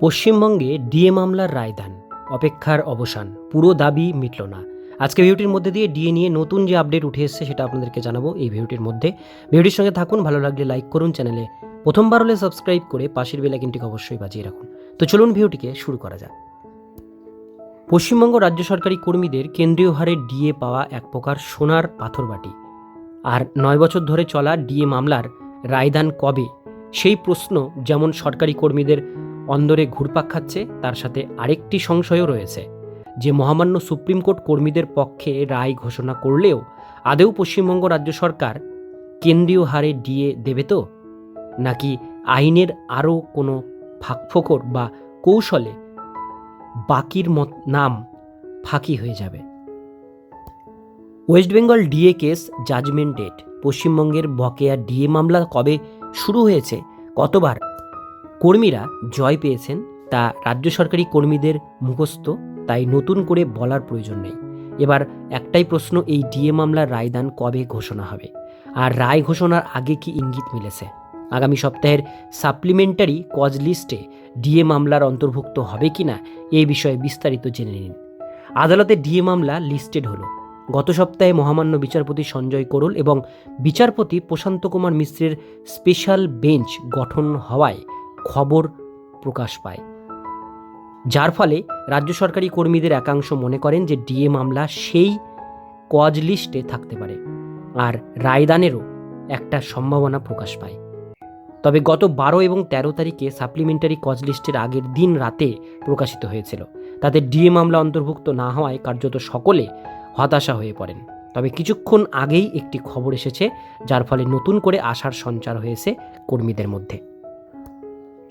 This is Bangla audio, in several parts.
পশ্চিমবঙ্গে ডিএ মামলার রায় রায়দান অপেক্ষার অবসান। পুরো দাবি মিটল না। আজকে ভিডিওটির মধ্যে দিয়ে ডিএ নিয়ে নতুন যে আপডেট উঠে এসেছে সেটা আপনাদেরকে জানাব এই ভিডিওটির মধ্যে। ভিডিওটির সঙ্গে থাকুন, ভালো লাগলে লাইক করুন চ্যানেলে। প্রথমবার হলে সাবস্ক্রাইব করে পাশের বেলাইকিনটিকে অবশ্যই বাজিয়ে রাখুন। তো চলুন ভিডিওটিকে শুরু করা যাক। পশ্চিমবঙ্গ রাজ্য সরকারি কর্মীদের কেন্দ্রীয় হারে ডিএ পাওয়া এক প্রকার সোনার পাথরবাটি আর নয় বছর ধরে চলা ডিএ মামলার রায়দান কবে? সেই প্রশ্ন যেমন সরকারি কর্মীদের অন্দরে ঘুরপাক খাচ্ছে, তার সাথে আরেকটি সংশয়ও রয়েছে। যে মহামান্য সুপ্রিম কোর্ট কর্মীদের পক্ষে রায় ঘোষণা করলেও আদেও পশ্চিমবঙ্গ রাজ্য সরকার কেন্দ্রীয় হারে ডিএ দেবে তো? নাকি আইনের আরও কোনো ফাঁকফোকর বা কৌশলে বাকির মত নাম ফাঁকি হয়ে যাবে? West Bengal DA case judgement date পশ্চিমবঙ্গের বকেয়া ডিএ মামলা কবে শুরু হয়েছে? কতবার? কর্মীরা জয় পেয়েছেন, তা রাজ্য সরকারি কর্মীদের মুখস্থ, তাই নতুন করে বলার প্রয়োজন নেই। এবার একটাই প্রশ্ন, এই ডিএ মামলার রায়দান কবে ঘোষণা হবে? আর রায় ঘোষণার আগে কি ইঙ্গিত মিলেছে? আগামী সপ্তাহের সাপ্লিমেন্টারি কজ লিস্টে ডিএ মামলার অন্তর্ভুক্ত হবে কিনা এই বিষয়ে বিস্তারিত জেনে নিন। আদালতে ডিএ মামলা লিস্টেড হলো। গত সপ্তাহে মহামান্য বিচারপতি সঞ্জয় কোরল এবং বিচারপতি প্রশান্ত কুমার মিশ্রের স্পেশাল বেঞ্চ গঠন হওয়ায় খবর প্রকাশ পায়। যার ফলে রাজ্য সরকারি কর্মীদের একাংশ মনে করেন যে ডিএ মামলা সেই কজ লিস্টে থাকতে পারে আর রায়দানেরও একটা সম্ভাবনা প্রকাশ পায়। তবে গত বারো এবং ১৩ তারিখে সাপ্লিমেন্টারি কজ লিস্টের আগের দিন রাতে প্রকাশিত হয়েছিল। তাতে ডিএ মামলা অন্তর্ভুক্ত না হওয়ায় কার্যত সকলে হতাশা হয়ে পড়েন। তবে কিছুক্ষণ আগেই একটি খবর এসেছে, যার ফলে নতুন করে আশার সঞ্চার হয়েছে কর্মীদের মধ্যে।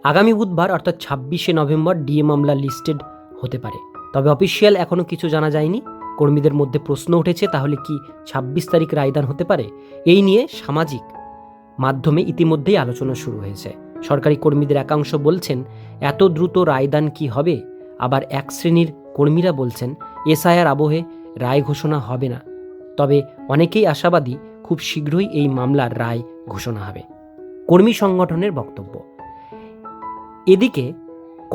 আগামী বুধবার অর্থাৎ ছাব্বিশে নভেম্বর ডিএ মামলা লিস্টেড হতে পারে। তবে অফিসিয়াল এখনও কিছু জানা যায়নি। কর্মীদের মধ্যে প্রশ্ন উঠেছে, তাহলে কি ছাব্বিশ তারিখ রায়দান হতে পারে? এই নিয়ে সামাজিক মাধ্যমে ইতিমধ্যেই আলোচনা শুরু হয়েছে। সরকারি কর্মীদের একাংশ বলছেন, এত দ্রুত রায়দান কি হবে? আবার এক শ্রেণির কর্মীরা বলছেন, এসআইআর আবহে রায় ঘোষণা হবে না। তবে অনেকেই আশাবাদী, খুব শীঘ্রই এই মামলার রায় ঘোষণা হবে। কর্মী সংগঠনের বক্তব্য। এদিকে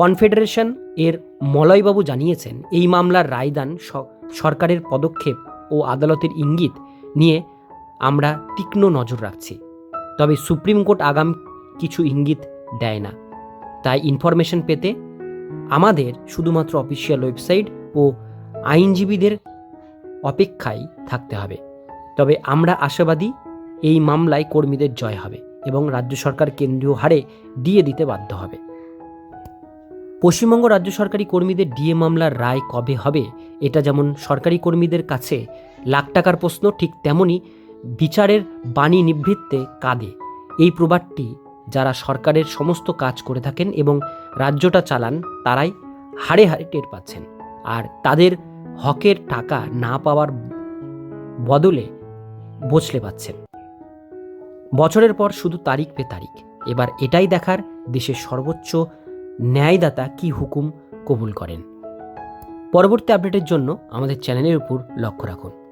কনফেডারেশন এর মলয়বাবু জানিয়েছেন, এই মামলার রায়দান সরকারের পদক্ষেপ ও আদালতের ইঙ্গিত নিয়ে আমরা তীক্ষ্ণ নজর রাখছি। তবে সুপ্রিম কোর্ট আগাম কিছু ইঙ্গিত দেয় না। তাই ইনফরমেশন পেতে আমাদের শুধুমাত্র অফিসিয়াল ওয়েবসাইট ও আইনজীবীদের অপেক্ষায় থাকতে হবে। তবে আমরা আশাবাদী এই মামলায় কর্মীদের জয় হবে এবং রাজ্য সরকার কেন্দ্রীয় হারে দিয়ে দিতে বাধ্য হবে। পশ্চিমবঙ্গ রাজ্য সরকারি কর্মীদের ডিএ মামলার রায় কবে হবে? এটা যেমন সরকারি কর্মীদের কাছে লাখ টাকার প্রশ্ন, ঠিক তেমনি বিচারের বাণী নিভৃত্তে কাঁদে। এই প্রবাদটি যারা সরকারের সমস্ত কাজ করে থাকেন এবং রাজ্যটা চালান, তারাই হাড়ে হাড়ে টের পাচ্ছেন। আর তাদের হকের টাকা না পাওয়ার বদলে বসলে পাচ্ছেন। বছরের পর শুধু তারিখ পে তারিখ। এবার এটাই দেখার দেশের সর্বোচ্চ ন্যায়দাতা কি হুকুম কবুল করেন? পরবর্তী আপডেটের জন্য আমাদের চ্যানেলের উপর লক্ষ্য রাখুন।